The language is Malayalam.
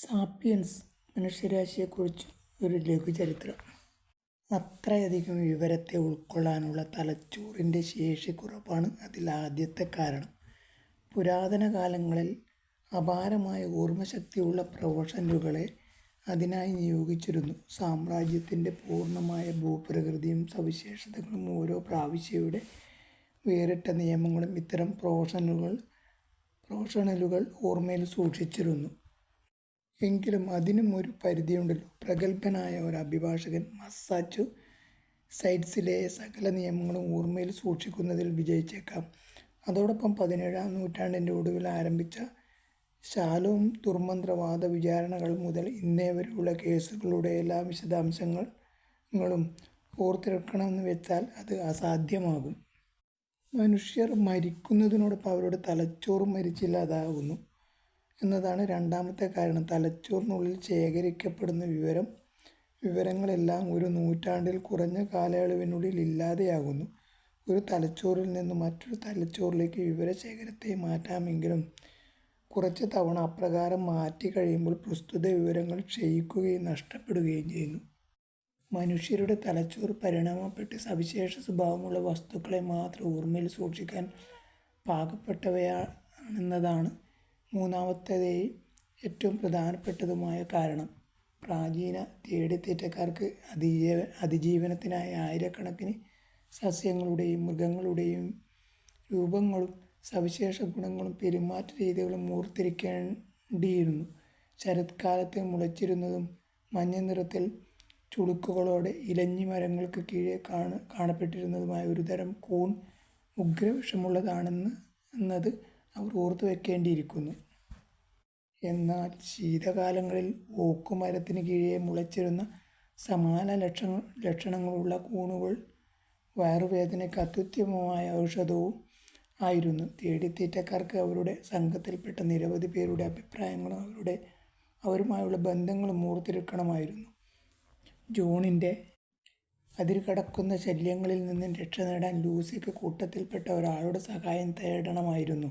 സാപ്പിയൻസ് മനുഷ്യരാശിയെക്കുറിച്ച് ഒരു ലഘുചരിത്രം. അത്രയധികം വിവരത്തെ ഉൾക്കൊള്ളാനുള്ള തലച്ചോറിന്റെ ശേഷിക്കുറവാണ് അതിലാദ്യത്തെ കാരണം. പുരാതന കാലങ്ങളിൽ അപാരമായ ഓർമ്മശക്തിയുള്ള പ്രൊഫഷണലുകളെ അതിനായി നിയോഗിച്ചിരുന്നു. സാമ്രാജ്യത്തിന്റെ പൂർണമായ ഭൂപ്രകൃതിയും സവിശേഷതകളും ഓരോ പ്രാവശ്യയുടെ വേറിട്ട നിയമങ്ങളും ഇത്തരം പ്രൊഫഷണലുകൾ ഓർമ്മയിൽ സൂക്ഷിച്ചിരുന്നു. എങ്കിലും അതിനും ഒരു പരിധിയുണ്ടല്ലോ. പ്രഗത്ഭനായ ഒരു അഭിഭാഷകൻ മസാച്ചു സൈറ്റ്സിലെ സകല നിയമങ്ങളും ഓർമ്മയിൽ സൂക്ഷിക്കുന്നതിൽ വിജയിച്ചേക്കാം. അതോടൊപ്പം പതിനേഴാം നൂറ്റാണ്ടിന്റെ ഒടുവിൽ ആരംഭിച്ച ശാലവും ദുർമന്ത്രവാദ വിചാരണകൾ മുതൽ ഇന്നേ വരെയുള്ള കേസുകളുടെ എല്ലാ വിശദാംശങ്ങളും ഓർത്തിരക്കണമെന്ന് വെച്ചാൽ അത് അസാധ്യമാകും. മനുഷ്യർ മരിക്കുന്നതിനോടൊപ്പം അവരുടെ തലച്ചോറും മരിച്ചില്ലാതാകുന്നു എന്നതാണ് രണ്ടാമത്തെ കാരണം. തലച്ചോറിനുള്ളിൽ ശേഖരിക്കപ്പെടുന്ന വിവരം വിവരങ്ങളെല്ലാം ഒരു നൂറ്റാണ്ടിൽ കുറഞ്ഞ കാലയളവിനുള്ളിൽ ഇല്ലാതെയാകുന്നു. ഒരു തലച്ചോറിൽ നിന്ന് മറ്റൊരു തലച്ചോറിലേക്ക് വിവരശേഖരത്തെ മാറ്റാമെങ്കിലും കുറച്ച് തവണ അപ്രകാരം മാറ്റി കഴിയുമ്പോൾ പ്രസ്തുത വിവരങ്ങൾ ക്ഷയിക്കുകയും നഷ്ടപ്പെടുകയും ചെയ്യുന്നു. മനുഷ്യരുടെ തലച്ചോർ പരിണാമപ്പെട്ട് സവിശേഷ സ്വഭാവമുള്ള വസ്തുക്കളെ മാത്രം ഓർമ്മയിൽ സൂക്ഷിക്കാൻ പാകപ്പെട്ടവയാണെന്നതാണ് മൂന്നാമത്തേതും ഏറ്റവും പ്രധാനപ്പെട്ടതുമായ കാരണം. പ്രാചീന തേടിത്തേറ്റക്കാർക്ക് അതിജീവ അതിജീവനത്തിനായി ആയിരക്കണക്കിന് സസ്യങ്ങളുടെയും മൃഗങ്ങളുടെയും രൂപങ്ങളും സവിശേഷ ഗുണങ്ങളും പെരുമാറ്റ രീതികളും ഓർത്തിരിക്കേണ്ടിയിരുന്നു. ശരത്കാലത്ത് മുളച്ചിരുന്നതും മഞ്ഞ നിറത്തിൽ ചുളുക്കുകളോടെ ഇലഞ്ഞി മരങ്ങൾക്ക് കീഴെ കാണപ്പെട്ടിരുന്നതുമായ ഒരുതരം കൂൺ ഉഗ്രവിഷമുള്ളതാണെന്നത് അവർ ഓർത്തു വെക്കേണ്ടിയിരിക്കുന്നു എന്നാൽ ശീതകാലങ്ങളിൽ ഓക്കുമരത്തിന് കീഴേ മുളച്ചിരുന്ന സമാന ലക്ഷണങ്ങളുള്ള കൂണുകൾ വയറുവേദനയ്ക്ക് അത്യുത്തമമായ ഔഷധവും ആയിരുന്നു. തേടിത്തീറ്റക്കാർക്ക് അവരുടെ സംഘത്തിൽപ്പെട്ട നിരവധി പേരുടെ അഭിപ്രായങ്ങളും അവരുടെ അവരുമായുള്ള ബന്ധങ്ങളും ഓർത്തിരിക്കണമായിരുന്നു. ജോണിന്റെ അതിരുകടക്കുന്ന ശല്യങ്ങളിൽ നിന്നും രക്ഷ നേടാൻ ലൂസിക്ക് കൂട്ടത്തിൽപ്പെട്ട ഒരാളുടെ സഹായം തേടണമായിരുന്നു.